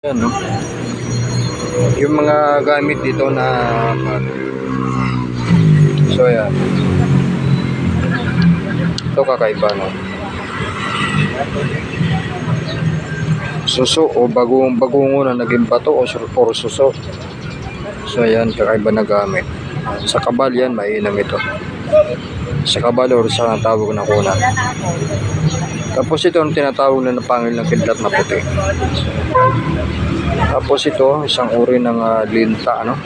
Yan, no? Yung mga gamit dito na ano. So, yan. Ito kakaiba, no? Suso o bagong bagungo na naging bato o puro suso. So, yan, kakaiba na gamit. Sa kabal yan, mainam ito. Sa kabal or sa tawag na kuna. Tapos ito ang tinatawag na napangil ng kidlat na puti. Tapos ito, isang uri ng ah, linta, ano?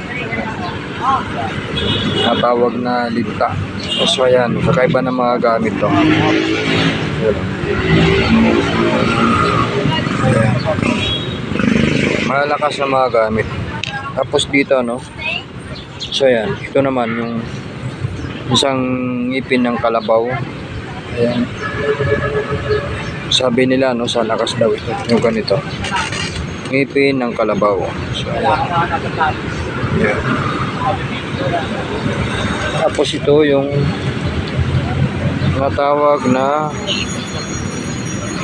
Natawag na linta. So, ayan, kakaiba ng mga gamit to. Ayan. Malakas na mga gamit. Tapos dito, no? So, ayan, ito naman yung isang ngipin ng kalabaw. Ayan. Sabi nila, no, sa lakas daw ito, yung ganito ngipin ng kalabaw. So. Ayan. Tapos ito yung natawag na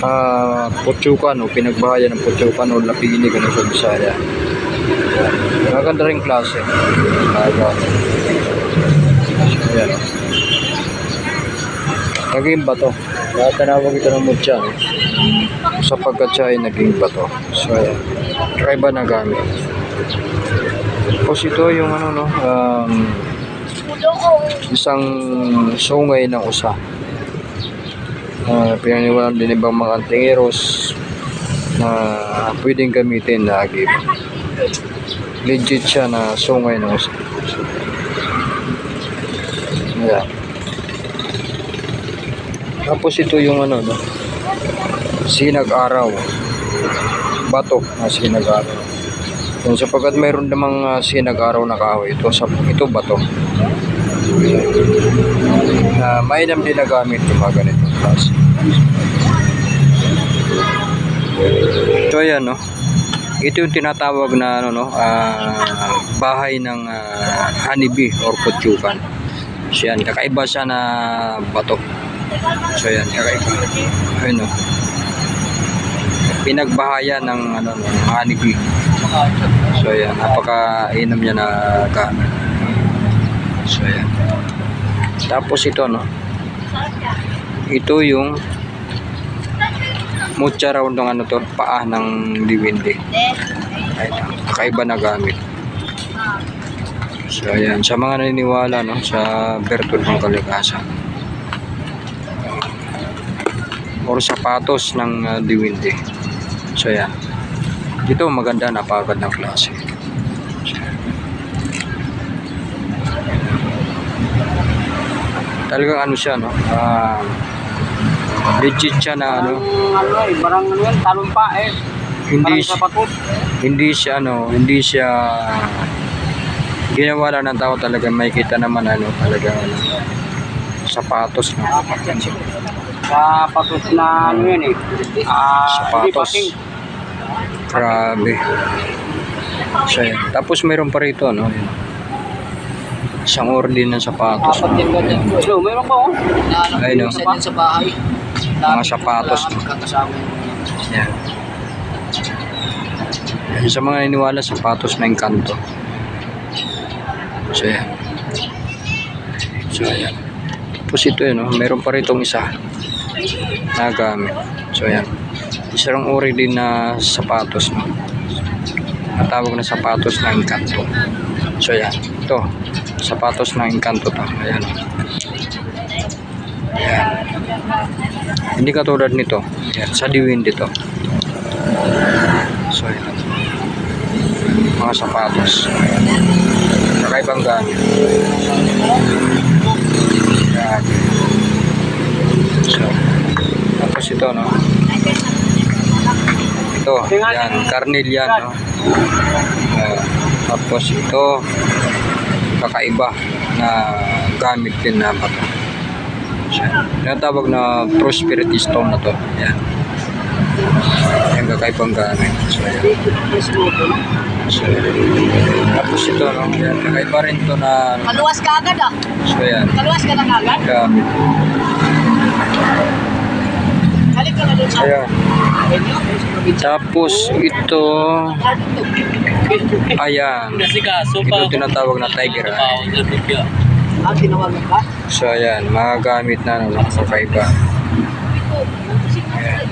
ah putsukan o pinagbahayan ng putsukan o lapini ganun sa Bisaya. Maganda rin klase. Aga. Ayan. Naging bato. Kaya tinawag ito ng mutya. No? Sapagkat siya ay naging bato. So, ayan. Kakaiba na gamit. Tapos ito yung ano, no, um, isang sungay ng usa. Uh, pinaniwalaan din ibang mga antingeros na pwedeng gamitin na agib. Legit siya na sungay ng usa. Ayan. Tapos ito yung ano, no, sinag-araw. Bato na sinag-araw. Kung sapagkat mayroon namang uh, sinag-araw na kahoy, ito, sa, ito bato. Na mainam din na gamit yung mga ganitong. So ayan no. Ito yung tinatawag na ano no, ah, bahay ng ah, honeybee or kutsukan. So yan, kakaiba siya na bato. So yan, kakaiba. Ayun no pinagbahayan ng ano ng honeybee. So ayan, napaka-inom niya na gamit. So ayan. Tapos ito no. Ito yung mutya raw ng ano to, paa ng diwindi. Ayan, kakaiba na gamit. So ayan, sa mga naniniwala no, sa bertod ng kalikasan. Or sapatos ng uh, diwindi. So yan. Dito maganda napagad ng klase. Talagang ano siya no? Ah, legit siya na ano, ano eh, barang ano yan, talumpa eh. hindi batot. hindi siya ano, hindi siya ginawa lang ng tao talaga may kita naman ano talaga ano, sapatos no? Sa patos na ano yan eh. Hindi Sapatos. Grabe. So. Tapos mayroon pa rito, no? Yan. Isang ordin ng sapatos. Apat din ba dyan? Hello, meron ba oh? Ay, no? Isa din sa bahay. Mga sapatos. Yan. Yan. Sa mga niniwala, sapatos na engkanto. So, yan. So, yan. Tapos ito, yun, no? Meron pa rito isa na gamit. So, yan. Isa ring uri din na sapatos, no? Natawag na sapatos na engkanto. So, yan. Ito. Sapatos na engkanto to. Ayan. Ayan. Hindi katulad nito. Ayan. Sa diwin dito. So, ayan. Mga sapatos. Kakaibang gamit. Ayan. So, tapos ito, no? Ito, yan, karnil yan, no? Ah, tapos ito, kakaiba na gamit din na bato. Tinatawag na prosperity stone na to. Yan. Yan, kakaibang gamit. So, yan. So, tapos ito, no? Yan, kakaiba rin to na, Kaluwas ka agad ah. so yan, Kaluwas ka na agad. gamit. Ayan. Tapos ito, ayan. Ito tinatawag na tiger eye. So ayan, mga gamit na ano, kakaiba. Ayan.